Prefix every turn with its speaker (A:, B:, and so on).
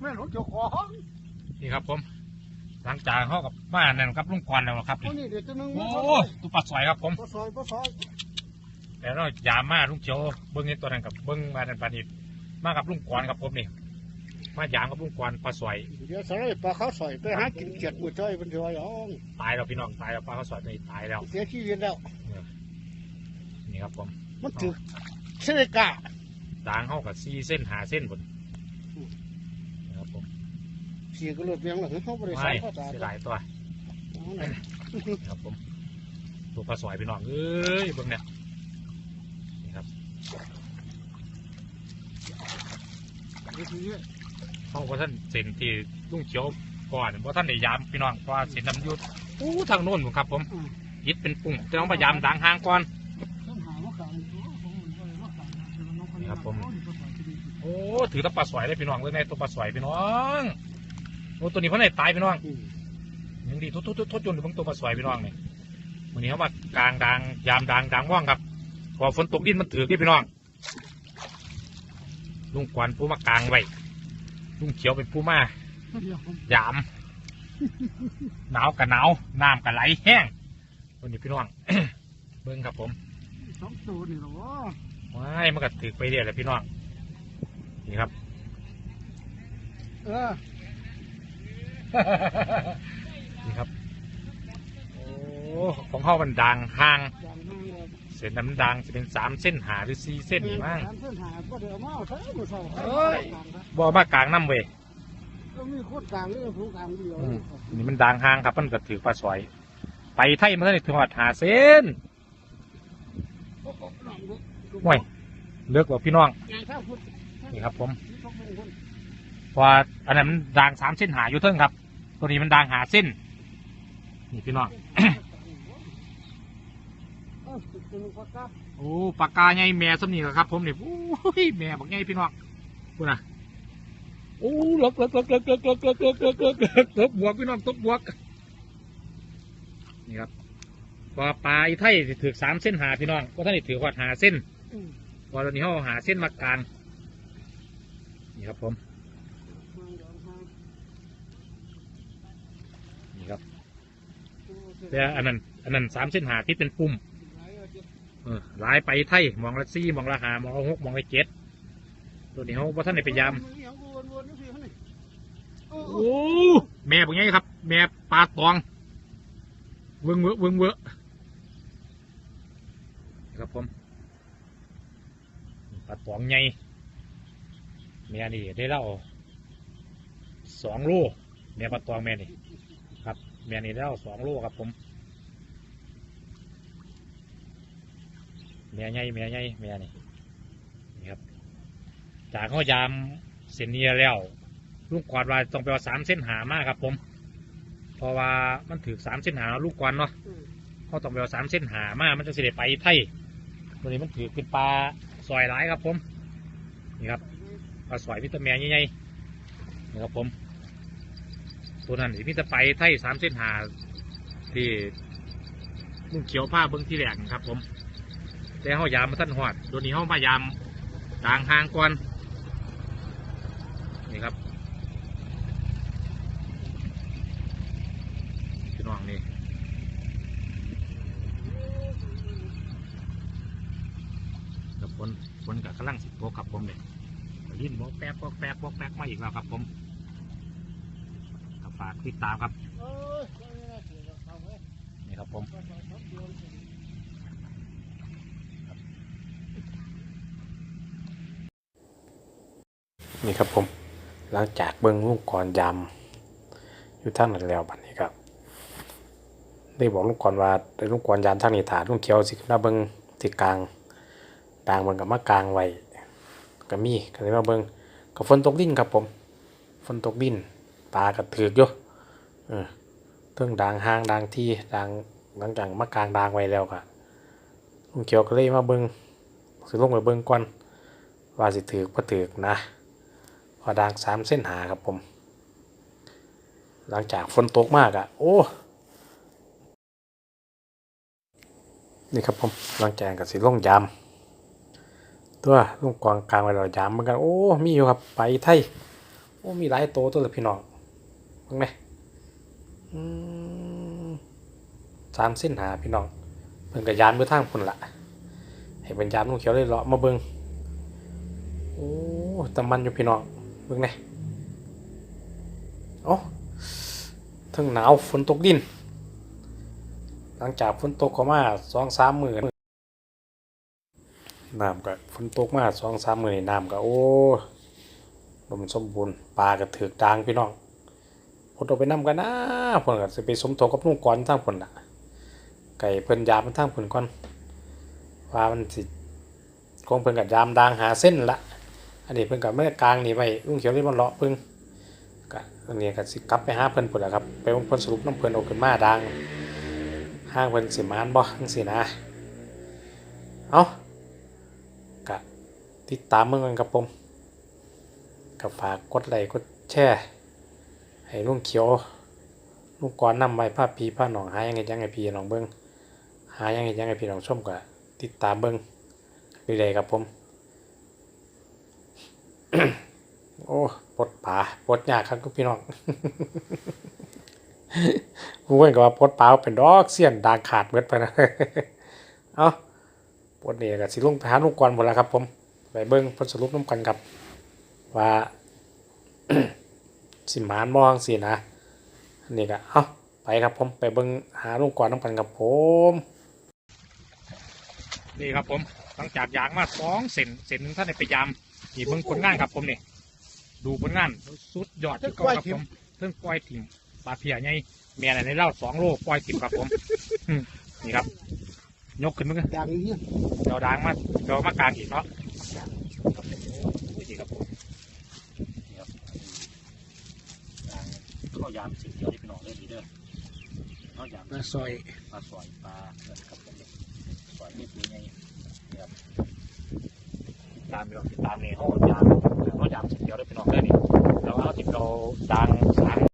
A: แม่นของเจ้าของ
B: นี่ครับผม หลังจากเขากับบ้านนั่นครับลุงกวนแล้วครับ
A: เอานี่เดี๋ยวจะนึง
B: โอ้ตุปลาสวยครับผม
A: ปลาซอยปลาซอย
B: แล้วเรายามมาลุงเจียวเบิ้งในตัวนั้นกับเบิ้งมาดันปานิดมากับลุงกวนครับผมนี่มายามกับลุงกวนปลาสวย
A: เดี๋ยวสไลด์ปลาขาวซอยไปหากินเกียดมือจ้อยเป็นจ้อยอ๋อง
B: ตายแล้วพี่น้องตายแล้วปลาเขาสวยนี่ตายแล้ว
A: เสียชีวิตแล้ว
B: นี่ครับผม
A: มันถึกเสด็จกา
B: ด่างเขากับซีเส้นหาเส้นบนนี่ครับผม
A: เสียก็รถเบียงหลังเขาบริษัท
B: ไม่
A: เขาตา
B: เสียดายตัว
A: เอาไหน
B: ครับผมตัวปลาสวยพี่น้องเอ้ยเบิ้งเนี่ยนี่ครับ
A: นี่คือเนี่ย
B: เขาว่าท่านเซ็นที่ลุงเขียวก่อนว่าท่านได้ยามพี่น้องเพราะว่าเซ็นน้ำอยุดอู้ทางโน้นผมครับผม
A: อืม
B: ยึดเป็นปุ่งจะต้องพยายามดังห่างก่อน
A: ต้องหาว่าขายผมมันก็เลยว่าขายนะแต่ว่าน้องคนนี้
B: ครับผม
A: เอานี่ปลาซอยที่ดี
B: โอ้ถือแตะปลาสวยเลยพี่น้องเลยในตัวปลาสวยพี่น้อง โอ้ตัวนี้เพิ่นได้ตายพี่น้อง
A: อืม
B: ยังดีทุบทุบทุบทุบจนถึงตัวปลาสวยพี่น้องนี่วันนี้เขามากลางดังยามดังดังว่างครับพอฝนตกดินมันถือที่พี่น้องลุงกวนผู้มากลางไว้ลุงเขียวเป็นผู้มา
A: เดี๋ยวผม
B: ยาม หนาวกับหนาวน้ำกับไหลแห้งวันนี้พี่น้องเบิ้งครับผม
A: สองตัวนี่เหรอวะ
B: ว้ายมันก็ถือไปเรื่อยเลยพี่น้องนี่ครับ
A: เออ
B: นี่ครับ โอ้ของเขามันดังห่าง
A: อย่างนั้นเลย
B: เส้นน้ำดังจะเป็นสามเส้นหาหรือสี่เส้นนี่มั้ง
A: สามเส้นหาก็เดี๋ยวมาเอาเท่ามือเท่า
B: เอ้ย บ่มากลางน้ำเว้ย
A: ก็มีโคตรกลางนี่ผู้กลางเดียว
B: อืมนี่มันดังห่างครับ มันก็ถือปลาสวยไปไทยมันก็ได้ถึงหอดหาเส้นห่วยเลือกว่าพี่น้อง
A: งานข้าวพุทธ
B: นี่ครับผม
A: นี่ต้องเป็นคน
B: เพราะอันนั้นมันดังสามเส้นหาอยู่เทิงครับ ตัวนี้มันดังหาเส้น นี่พี่น้อง โอ้ปากกาไงแม่สำนีครับ ผมนี่โอ้ยแม่บอกไงพี่น้องพูดนะโอ้ลิกลิกลิกลิกลิกลิกลิกลิกลิกลิกเลิกตบบวกพี่น้องตบบวก นี่ครับพอปลาอีไทยถือสามเส้นหาพี่น้องก็ท่านถือขวดหาเส้นพอตอนนี้เขาหาเส้นมากลางนี่ครับผม นี่ครับแต่อันนั้น อันนั้นสามเส้นหาที่เป็นปุ่มเออหลายไปไทยมองละซี่มองละหามองละหกมองละเจ็ดตัวนี้เขาพอท่านได้พยายามโอ้แม่บอกไงครับ แม่ปลาตองเวิงเวอเวิงเวอครับผมปลาตองใหญ่แม่นี่ได้เล่า สองโลแม่ปลาตองแม่นี่ครับแม่นี่ได้เล่าสองโลครับผมแม่ใหญ่แม่ใหญ่แม่นี่นี่ครับ จากเขายามเส้นนี้แล้วลูกกวาดว่าต้องไปเอาสามเส้นหามากครับ ผม เพราะว่ามันถือสามเส้นหาลูกกวาดเนาะเขาต้องไปเอาสามเส้นหามากมันจะเสด็ไปไทยตัวนี้มันถือเป็นปลาซอยหลายครับผมนี่ครับปลาซอยมิตรแม่ใหญ่ๆนี่ครับผม ตัวนั้นสิมิตรไปไทยสามเส้นหาที่ลุงเขียวผ้าเบิ้งที่แหลกนะครับ ผม แต่เขายามมาท่านหอดโดนนี้เขามายามต่างห่างก่อนนี่ครับพี่น้องนี่กับฝนฝนกับกำลังสิบโครับผมเลยลิ้นบอกแป๊กบอกแป๊กบอกแป๊กมาอีกแล้วครับผม ฝากติดตามครับนี่ครับผมนี่ครับผม หลังจากเบิ้งลูกกรยำอยู่ท่างนั้นแล้วบัดนี้ครับได้บอกลูกกรว่าได้ลูกกรยามทางนี้ถาลูกเขียวสิขึ้นมาเบิ้งสิกลางกลางมันกับมากลางไว้ก็มีก็เลยมาเบิ้งกับฝนตกดินครับผมฝนตกดิน ปลากระถือกอยู่เออเรื่องด่างห้างด่างที่ด่างหลังจากมากลางด่างไว้แล้วก็ลุงเขียวก็เลยมาเบิ้งสิลงไปเบิ้งก่อนว่าสิถือกบ่ถือกนะพอดังสามเส้นหาครับผม หลังจากฝนตกมากอะ่ะ โอ้นี่ครับผมหลังจากกับสีล่งยามตัวลุงกวางกลางไว้เรายามเหมือนกันโอ้มีอยู่ครับไปไทย
C: โอ้มีหลายโตวตัวเลยพี่น้อง เบิ่งไหมสามเส้นหาพี่น้องเพิ่นก็ยานมือทางพุ่นละให้เป็นยานลุงเขียวเลยเลาะมาเบิงโอ้แตะมันอยู่พี่น้องเบิงไหโอ้ทั้งหนาวฝนตกดิน หลังจากฝนตกเข้ามาสองสามหมื้อน้ำก็ฝนตกมาสองสามหมื้อนี่น้ำก็โอ้ลมสมบูรณ์ปลาก็ถือกดางพี่น้อง พดเอาไปนำกันนะพ่นก็สิไปสมทบกับลุงกรทางพิ่นน่ะไก่เพิ่นยามมันทางพ่นก่อนว่ามันสิคงเพิ่นก็ยามดางหาเส้นละอันนี้เพิ่นก็ไม่ได้กลางนี่ไว้ลุงเขียวเลยมันเลาะเพิ่นก็อันนี้ก็สิกลับไปหาเพิ่นพุ่นละครับไปเบิ่งพิ่นสรุปน้ำเพิ่นเอาขึ้นมาดางห้างเพิ่นสิมานบ่จังซี่นะเอากะติดตามเมื่อกันครับผมก็ฝากกดไลค์กดแชร์ ให้ลุงเขียวลุงกรนนำไว้ภาพพีภาหนองหายังไงยังไงพี่น้องเบิ่งหายังไงยังไงพี่น้องชมก็ติดตามเบิ่งเรื่อยครับผมโอ้ปลดป่าปลดยากครับทุกพี่น้องกูเว้นก็ว่าปลดป่าเป็นดอกเสี้ยนดางขาดเบิดไปนะเอาปลดนี่ก็สิลุงไปหาลูกก่อนหมดแล้วครับ ผมไปเบิ่งผลสรุปน้ำกันครับว่า สิหมานมองสินะอันนี้ก็เอาไปครับผมไปเบิ่งหาลูกก่อนน้ำกันครับผม นี่ครับผมหลังจากยางมาสองเซนเซนหนึงท่านได้ไปยามนี่เบิ่งผลงานครับผมนี่ดูผลงานสุดยอดที่เก่าครับผมเพิ่งปล่อยถิ่มปลาเพียใหญ่แม่อะไรในเล่าสองโลปล่อยถิ่มครับผมอืมนี่ครับ ยกขึ้นมั้ง
B: อย่างนี้
C: เดี๋ยวดังมาเดี๋ยวมากลางอีกเนาะนี่ครับผมนี่ครับข้าวยามสิ่งเดียวที่พี่น้องเล่นดีเด้อข้าวยาม
B: ปลาซอย
C: ปลาสอยปลาเกิดกับผมสอยนี่ตัวใหญ่นี่ครับติดตามพี่น้องติดตามในห้องยามห้องยามสิ่งเดียวได้พี่น้องได้นี่เราเอาที่เราดังสาม